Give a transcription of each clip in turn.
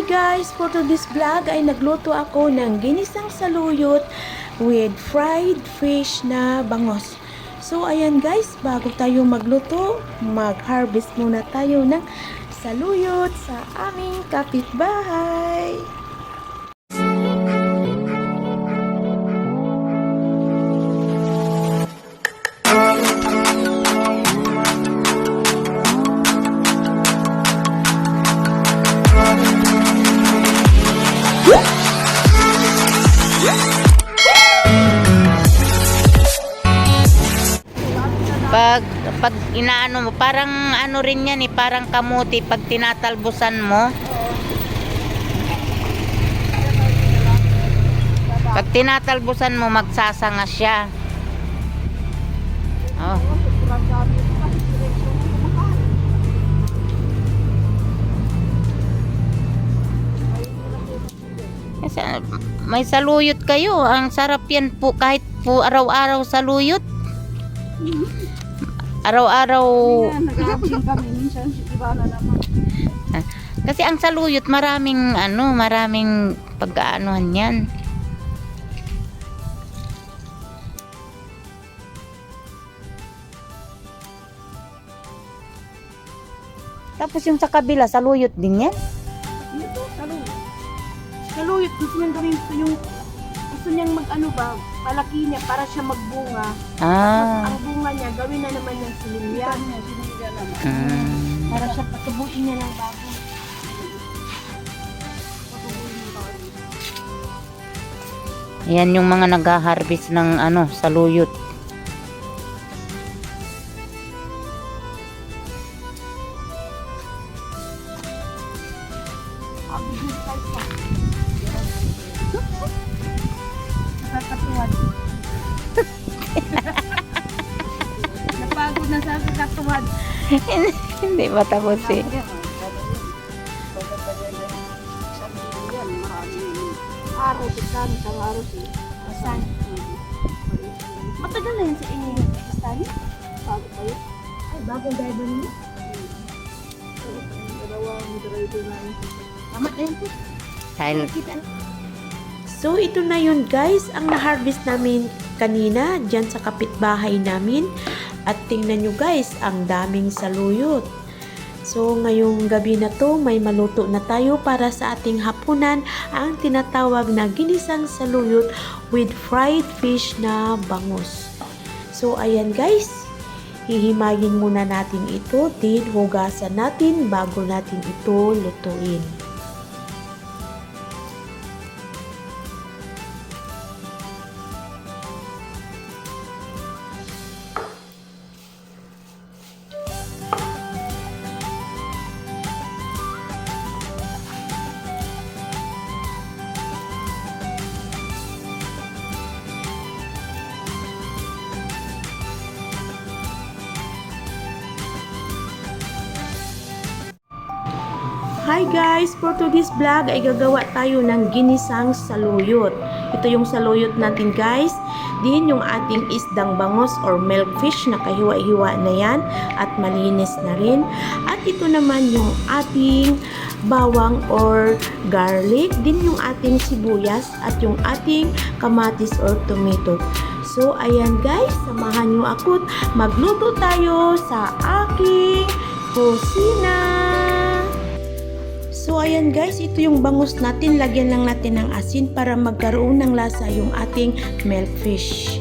Hi guys! For today's vlog ay nagluto ako ng ginisang saluyot with fried fish na bangos. So ayan guys, bago tayo magluto, mag-harvest muna tayo ng saluyot sa aming kapitbahay. Pag inaano mo, parang ano rin yan eh, parang kamuti pag tinatalbusan mo. Pag tinatalbusan mo, magsasanga siya. Oh. May saluyot kayo. Ang sarap yan po kahit po araw-araw saluyot. Araw-araw. Kasi ang saluyot maraming ano, maraming pag-aanuhan yan. Tapos yung sa kabila, saluyot din yan. Ito, saluyot. Saluyot, gusto niyang gawin ito yung, gusto niyang mag-ano ba, palaki niya para siya magbunga. Ah. Ang bunga niya, gawin na naman yung sinilya. Sinilya naman. Mm. Para siya patubuin niya ng bago. Yan yung mga nag-harvest ng ano, saluyot. Hindi ba tapos eh. Araw, Pakistani, sa araw si Pakistani. Matagal na yun sa inyo yung Pakistani? Bago pa yun? Ay, bagong driver niyo? Dalawang driver namin. Tama na yun po. Kita na. So ito na yun guys, ang na-harvest namin kanina dyan sa kapitbahay namin. At tingnan nyo guys, ang daming saluyot. So ngayong gabi na to, may maluto na tayo para sa ating hapunan ang tinatawag na ginisang saluyot with fried fish na bangus. So ayan guys, hihimayin muna natin ito, din hugasan natin bago natin ito lutuin. Hi guys! For today's vlog ay gagawa tayo ng ginisang saluyot. Ito yung saluyot natin guys. Din yung ating isdang bangos or milkfish na kahiwa-hiwa na yan at malinis na rin. At ito naman yung ating bawang or garlic. Din yung ating sibuyas at yung ating kamatis or tomato. So ayan guys, samahan nyo ako magluto tayo sa aking kusina. So ayan guys, ito yung bangus natin. Lagyan lang natin ng asin para magkaroon ng lasa yung ating milkfish.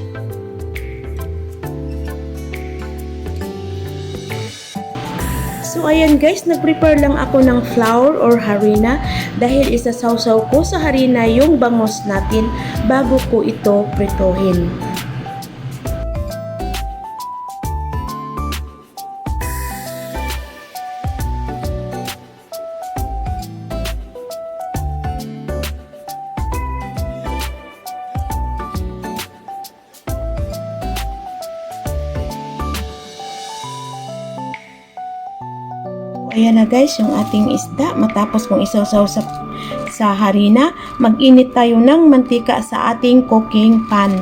So ayan guys, nag-prepare lang ako ng flour or harina dahil isasawsaw ko sa harina yung bangus natin bago ko ito pritohin. Ayan na guys, yung ating isda. Matapos kong isawsaw sa, sa harina, mag-init tayo ng mantika sa ating cooking pan.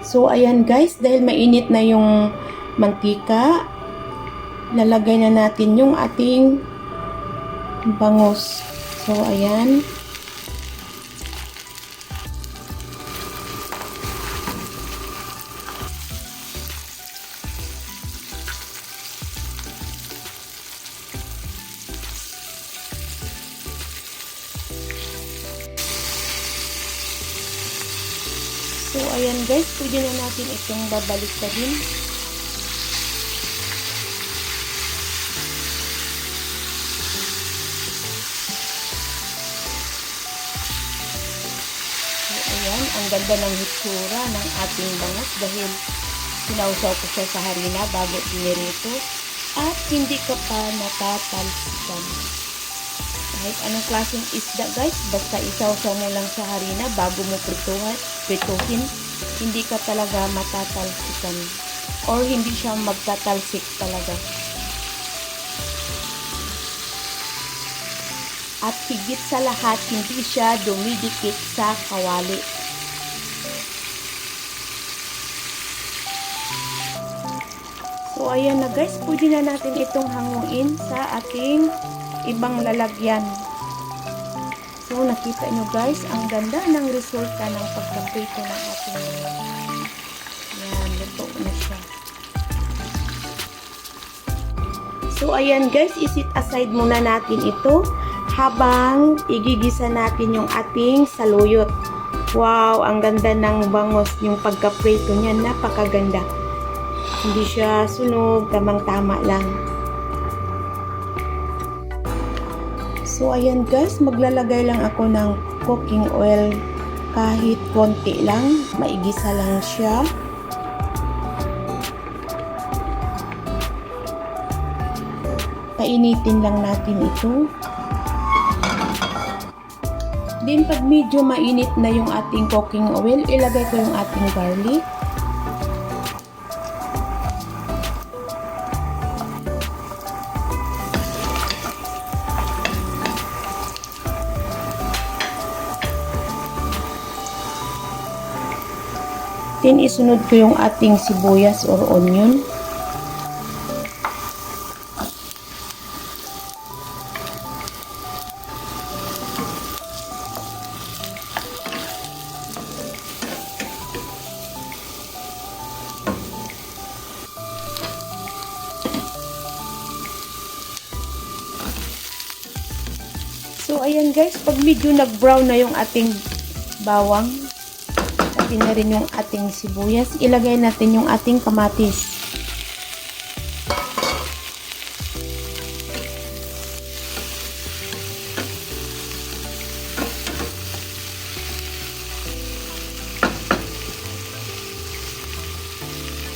So, ayan guys, dahil mainit na yung mantika, lalagay na natin yung ating bangus. So, ayan. So, ayan guys, pwede na natin itong babalik ka din. So, ayan, ang ganda ng hitsura ng ating bangus dahil sinausaw ko siya sa harina bago dinirito at hindi ka pa natatalsikan. Kahit anong klaseng isda guys, basta isawsaw mo lang sa harina bago mo prituhan, prituhin, hindi ka talaga matatalsikan or hindi siya magtatalsik talaga. At higit sa lahat, hindi siya dumidikit sa kawali. So, ayan na guys, pwede na natin itong hanguin sa ating ibang lalagyan. So, nakita nyo guys, ang ganda ng resulta ng pagkaprito ng ating Yan, luto na siya. So, ayan guys, isit aside muna natin ito habang igigisa natin yung ating saluyot. Wow, ang ganda ng bangos yung pagkaprito niya, napakaganda. Hindi siya sunog, tamang-tama lang. So, ayan guys, maglalagay lang ako ng cooking oil kahit konti lang. Maigisa lang siya. Painitin lang natin ito. Then, pag medyo mainit na yung ating cooking oil, ilagay ko yung ating garlic. Then, isunod ko yung ating sibuyas or onion. So, ayan guys, pag medyo nag-brown na yung ating bawang, natin na rin yung ating sibuyas, ilagay natin yung ating kamatis.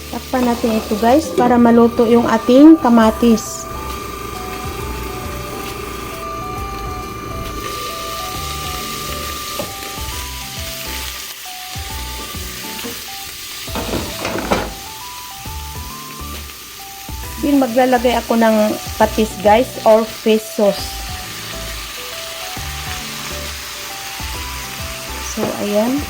Takpan natin ito guys para maluto yung ating kamatis. Din maglalagay ako ng patis guys or fish sauce. So ayan.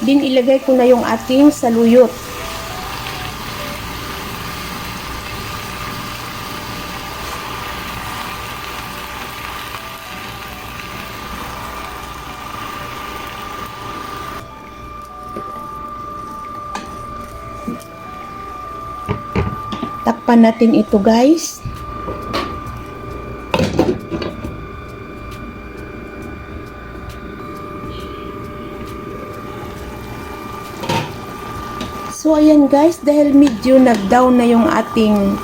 Din ilagay ko na yung ating saluyot. Takpan natin ito guys. So ayan guys, dahil medyo nag-down na yung ating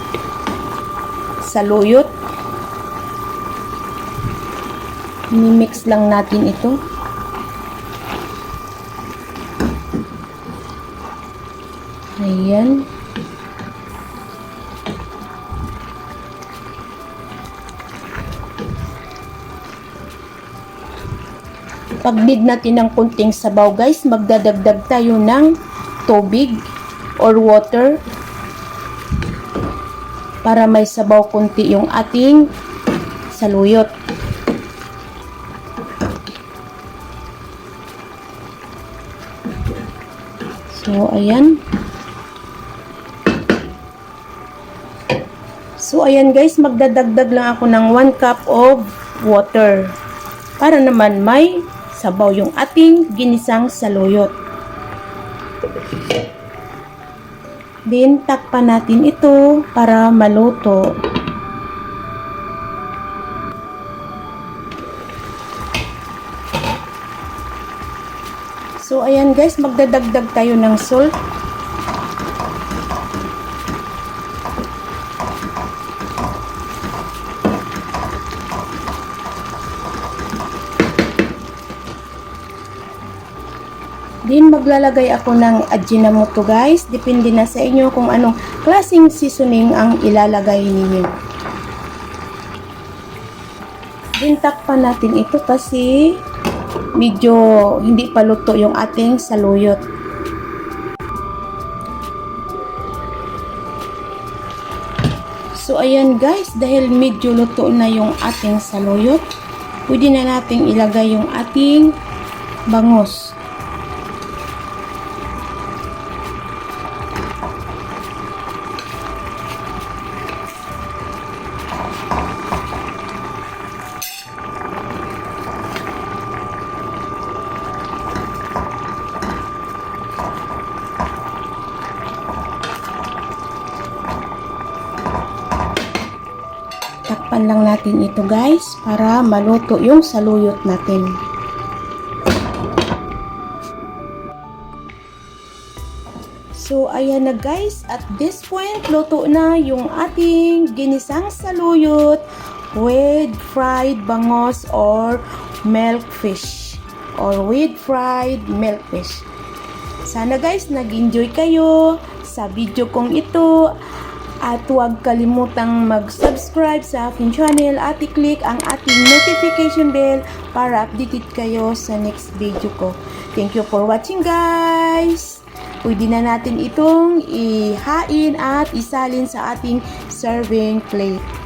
saluyot. Mimix lang natin ito. Ayan. Pagbid natin ng kunting sabaw guys, magdadagdag tayo ng tubig or water para may sabaw kunti yung ating saluyot. So, ayan. So, ayan guys, magdadagdag lang ako ng 1 cup of water para naman may sabaw yung ating ginisang saluyot. Then, takpan natin ito para maluto. So, ayan guys, magdadagdag tayo ng salt. Din maglalagay ako ng ajinomoto guys. Depende na sa inyo kung anong klaseng seasoning ang ilalagay ninyo. Din takpan natin ito kasi medyo hindi pa luto yung ating saluyot. So ayan guys, dahil medyo luto na yung ating saluyot, pwede na nating ilagay yung ating bangos. Takpan lang natin ito guys para maluto yung saluyot natin. So ayan na guys, at this point luto na yung ating ginisang saluyot with fried bangos or milkfish or with fried milkfish. Sana guys nag-enjoy kayo sa video kong ito at huwag kalimutang mag-subscribe sa aking channel at i-click ang ating notification bell para updated kayo sa next video ko. Thank you for watching guys! Pwede na natin itong ihain at isalin sa ating serving plate.